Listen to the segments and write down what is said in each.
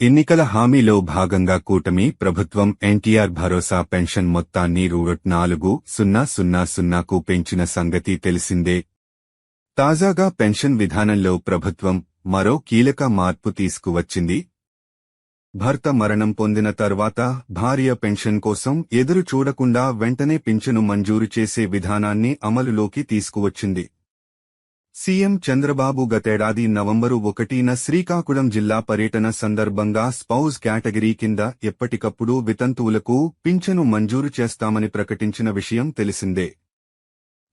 ఎన్నికల హామీలో భాగంగా కూటమి ప్రభుత్వం ఎన్టీఆర్ భరోసా పెన్షన్ మొత్తాన్ని రూట్ నాలుగు సున్నా సున్నా సున్నాకు పెంచిన సంగతి తెలిసిందే. తాజాగా పెన్షన్ విధానంలో ప్రభుత్వం మరో కీలక మార్పు తీసుకువచ్చింది. భర్త మరణం పొందిన తర్వాత భార్య పెన్షన్ కోసం ఎదురు చూడకుండా వెంటనే పింఛను మంజూరు చేసే విధానాన్ని అమలులోకి తీసుకువచ్చింది. సీఎం చంద్రబాబు గతేడాది నవంబరు ఒకటిన శ్రీకాకుళం జిల్లా పర్యటన సందర్భంగా స్పౌజ్ కేటగిరీ కింద ఎప్పటికప్పుడు వితంతువులకు పింఛను మంజూరు చేస్తామని ప్రకటించిన విషయం తెలిసిందే.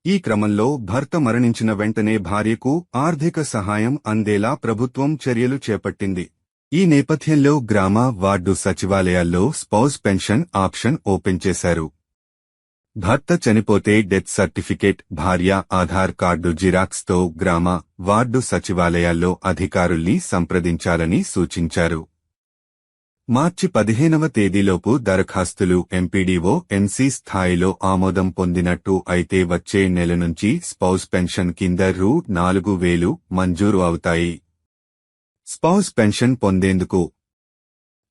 ఈ క్రమంలో భర్త మరణించిన వెంటనే భార్యకు ఆర్థిక సహాయం అందేలా ప్రభుత్వం చర్యలు చేపట్టింది. ఈ నేపథ్యంలో గ్రామ వార్డు సచివాలయాల్లో స్పౌజ్ పెన్షన్ ఆప్షన్ ఓపెన్ చేశారు. భర్త చనిపోతే డెత్ సర్టిఫికేట్ భార్య ఆధార్ కార్డు జిరాక్స్తో గ్రామ వార్డు సచివాలయాల్లో అధికారుల్ని సంప్రదించాలని సూచించారు. మార్చి పదిహేనవ తేదీలోపు దరఖాస్తులు ఎంపీడీఓ ఎంసీ స్థాయిలో ఆమోదం పొందినట్టు అయితే వచ్చే నెల నుంచి స్పౌస్ పెన్షన్ కింద రూ. నాలుగు వేలు మంజూరు అవుతాయి. స్పౌస్ పెన్షన్ పొందేందుకు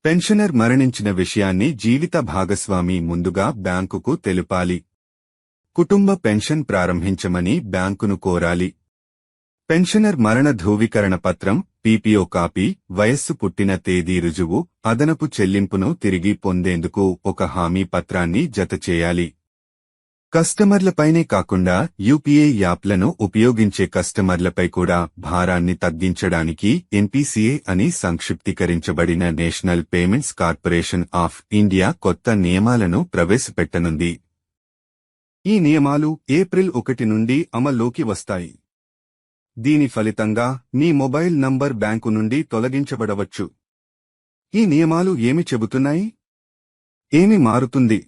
పెన్షనర్ మరణించిన విషయాన్ని జీవిత భాగస్వామి ముందుగా బ్యాంకుకు తెలుపాలి. కుటుంబ పెన్షన్ ప్రారంభించమని బ్యాంకును కోరాలి. పెన్షనర్ మరణ ధృవీకరణ పత్రం పీపీఓ కాపీ వయస్సు పుట్టిన తేదీ రుజువు అదనపు చెల్లింపును తిరిగి పొందేందుకు ఒక హామీ పత్రాన్ని జతచేయాలి కస్టమర్లపైనే కాకుండా యూపీఐ యాప్లను ఉపయోగించే కస్టమర్లపై కూడా భారాన్ని తగ్గించడానికి ఎన్పీసీఏ అని సంక్షిప్తీకరించబడిన national payments corporation of India కొత్త నియమాలను ప్రవేశపెట్టనుంది. ఈ నియమాలు ఏప్రిల్ ఒకటి నుండి అమల్లోకి వస్తాయి. దీని ఫలితంగా మీ మొబైల్ నంబర్ బ్యాంకు నుండి తొలగించబడవచ్చు. ఈ నియమాలు ఏమి చెబుతున్నాయి? ఏమి మారుతుంది?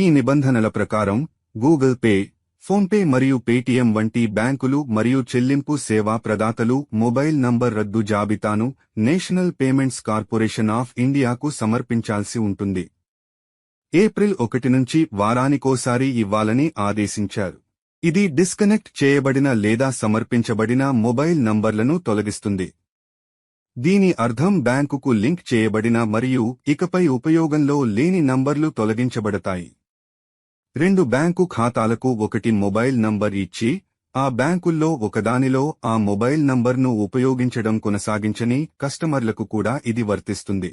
ఈ నిబంధనల ప్రకారం గూగుల్ పే ఫోన్పే మరియు పేటీఎం వంటి బ్యాంకులు మరియు చెల్లింపు సేవా ప్రదాతలు మొబైల్ నంబర్ రద్దు జాబితాను నేషనల్ పేమెంట్స్ కార్పొరేషన్ ఆఫ్ ఇండియాకు సమర్పించాల్సి ఉంటుంది. ఏప్రిల్ ఒకటి నుంచి వారానికోసారి ఇవ్వాలని ఆదేశించారు. ఇది డిస్కనెక్ట్ చేయబడిన లేదా సమర్పించబడిన మొబైల్ నంబర్లను తొలగిస్తుంది. దీని అర్థం బ్యాంకుకు లింక్ చేయబడిన మరియు ఇకపై ఉపయోగంలో లేని నంబర్లు తొలగించబడతాయి. రెండు బ్యాంకు ఖాతాలకు ఒకటి మొబైల్ నంబర్ ఇచ్చి ఆ బ్యాంకుల్లో ఒకదానిలో ఆ మొబైల్ నంబర్ను ఉపయోగించడం కొనసాగించని కస్టమర్లకు కూడా ఇది వర్తిస్తుంది.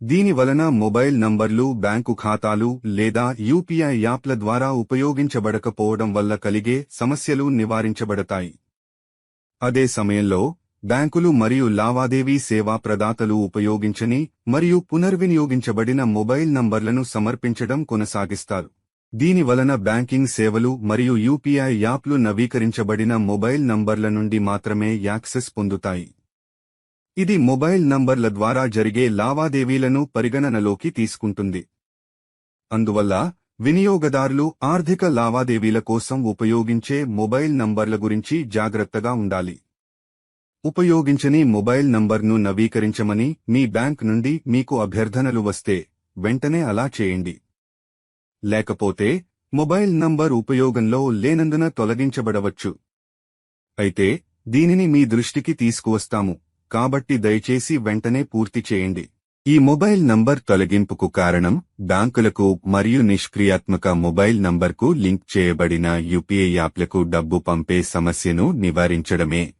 దీని వలన మొబైల్ నంబర్లు బ్యాంకు ఖాతాలు లేదా యూపీఐ యాప్ల ద్వారా ఉపయోగించబడకపోవడం వల్ల కలిగే సమస్యలు నివారించబడతాయి. అదే సమయంలో బ్యాంకులు మరియు లావాదేవీ సేవా ప్రదాతలు ఉపయోగించని మరియు పునర్వినియోగించబడిన మొబైల్ నంబర్లను సమర్పించడం కొనసాగిస్తారు. దీని వలన బ్యాంకింగ్ సేవలు మరియు యూపీఐ యాప్లు నవీకరించబడిన మొబైల్ నంబర్ల నుండి మాత్రమే యాక్సెస్ పొందుతాయి. ఇది మొబైల్ నంబర్ల ద్వారా జరిగే లావాదేవీలను పరిగణనలోకి తీసుకుంటుంది. అందువల్ల వినియోగదారులు ఆర్థిక లావాదేవీల కోసం ఉపయోగించే మొబైల్ నంబర్ల గురించి జాగ్రత్తగా ఉండాలి. ఉపయోగించని మొబైల్ నంబర్ను నవీకరించమని మీ బ్యాంక్ నుండి మీకు అభ్యర్థనలు వస్తే వెంటనే అలా చేయండి. లేకపోతే మొబైల్ నంబర్ ఉపయోగంలో లేనందున తొలగించబడవచ్చు. అయితే దీనిని మీ దృష్టికి తీసుకువస్తాము. కాబట్టి దయచేసి వెంటనే పూర్తి చేయండి. ఈ మొబైల్ నంబర్ తొలగింపుకు కారణం బ్యాంకులకు మరియు నిష్క్రియాత్మక మొబైల్ నంబర్కు లింక్ చేయబడిన యూపీఐ యాప్లకు డబ్బు పంపే సమస్యను నివారించడమే.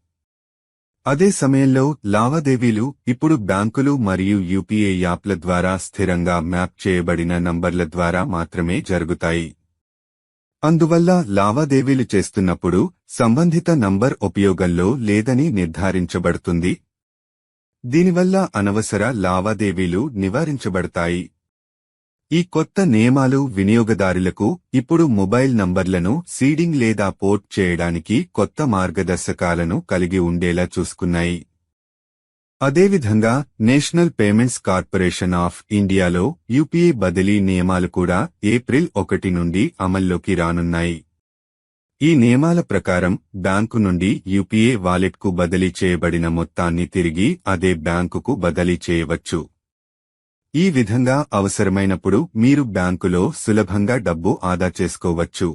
అదే సమయంలో లావాదేవీలు ఇప్పుడు బ్యాంకులు మరియు యూపీఏ యాప్ల ద్వారా స్థిరంగా మ్యాప్ చేయబడిన నంబర్ల ద్వారా మాత్రమే జరుగుతాయి. అందువల్ల లావాదేవీలు చేస్తున్నప్పుడు సంబంధిత నంబర్ ఉపయోగంలో లేదని నిర్ధారించబడుతుంది. దీనివల్ల అనవసర లావాదేవీలు నివారించబడతాయి. ఈ కొత్త నియమాలు వినియోగదారులకు ఇప్పుడు మొబైల్ నంబర్లను సీడింగ్ లేదా పోర్ట్ చేయడానికి కొత్త మార్గదర్శకాలను కలిగి ఉండేలా చూసుకున్నాయి. అదేవిధంగా నేషనల్ పేమెంట్స్ కార్పొరేషన్ ఆఫ్ ఇండియాలో యూపీఐ బదిలీ నియమాలు కూడా ఏప్రిల్ ఒకటి నుండి అమల్లోకి రానున్నాయి. ఈ నియమాల ప్రకారం బ్యాంకు నుండి యూపీఏ వాలెట్కు బదిలీ చేయబడిన మొత్తాన్ని తిరిగి అదే బ్యాంకుకు బదిలీ చేయవచ్చు. ఈ విధంగా అవసరమైనప్పుడు మీరు బ్యాంకులో సులభంగా డబ్బు ఆదా చేసుకోవచ్చు.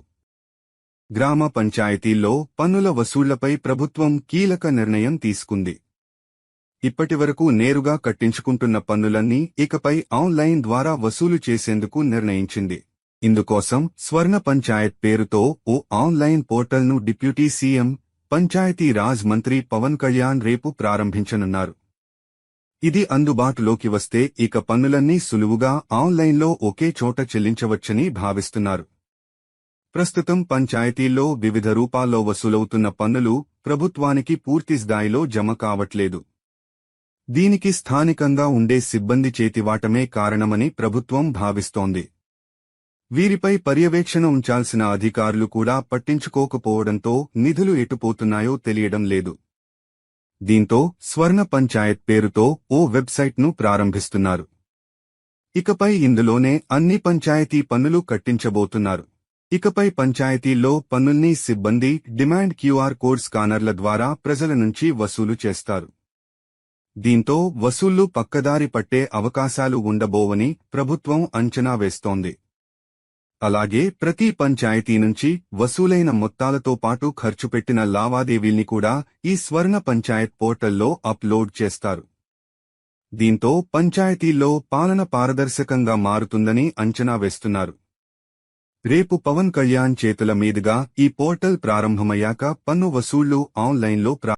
గ్రామ పంచాయతీల్లో పన్నుల వసూళ్ళపై ప్రభుత్వం కీలక నిర్ణయం తీసుకుంది. ఇప్పటివరకు నేరుగా కట్టించుకుంటున్న పన్నులన్నీ ఇకపై ఆన్లైన్ ద్వారా వసూలు చేసేందుకు నిర్ణయించింది. ఇందుకోసం స్వర్ణ పంచాయత్ పేరుతో ఓ ఆన్లైన్ పోర్టల్ను డిప్యూటీ సీఎం పంచాయతీ రాజ్ మంత్రి పవన్ కళ్యాణ్ రేపు ప్రారంభించనున్నారు. ఇది అందుబాటులోకి వస్తే ఇక పన్నులన్నీ సులువుగా ఆన్లైన్లో ఒకే చోట చెల్లించవచ్చని భావిస్తున్నారు. ప్రస్తుతం పంచాయతీల్లో వివిధ రూపాల్లో వసూలవుతున్న పన్నులు ప్రభుత్వానికి పూర్తి స్థాయిలో జమ కావట్లేదు. దీనికి స్థానికంగా ఉండే సిబ్బంది చేతివాటమే కారణమని ప్రభుత్వం భావిస్తోంది. వీరిపై పర్యవేక్షణ ఉంచాల్సిన అధికారులు కూడా పట్టించుకోకపోవడంతో నిధులు ఎటుపోతున్నాయో తెలియడం లేదు. దీంతో స్వర్ణ పంచాయత్ పేరుతో ఓ వెబ్సైట్ను ప్రారంభిస్తున్నారు. ఇకపై ఇందులోనే అన్ని పంచాయతీ పన్నులు కట్టించబోతున్నారు. ఇకపై పంచాయతీల్లో పన్నుల్ని సిబ్బంది డిమాండ్ క్యూఆర్ కోడ్ స్కానర్ల ద్వారా ప్రజల నుంచి వసూలు చేస్తారు. దీంతో వసూళ్ళు పక్కదారి పట్టే అవకాశాలు ఉండబోవని ప్రభుత్వం అంచనా వేస్తోంది. అలాగే ప్రతి పంచాయతీ నుంచి వసూలైన మొత్తాలతో పాటు ఖర్చు పెట్టిన లావాదేవీల్ని కూడా ఈ స్వర్ణ పంచాయత్ పోర్టల్లో అప్లోడ్ చేస్తారు. దీంతో పంచాయతీల్లో పాలన పారదర్శకంగా మారుతుందని అంచనా వేస్తున్నారు. రేపు పవన్ కళ్యాణ్ చేతుల మీదుగా ఈ పోర్టల్ ప్రారంభమయ్యాక పన్ను వసూళ్ళు ఆన్లైన్లో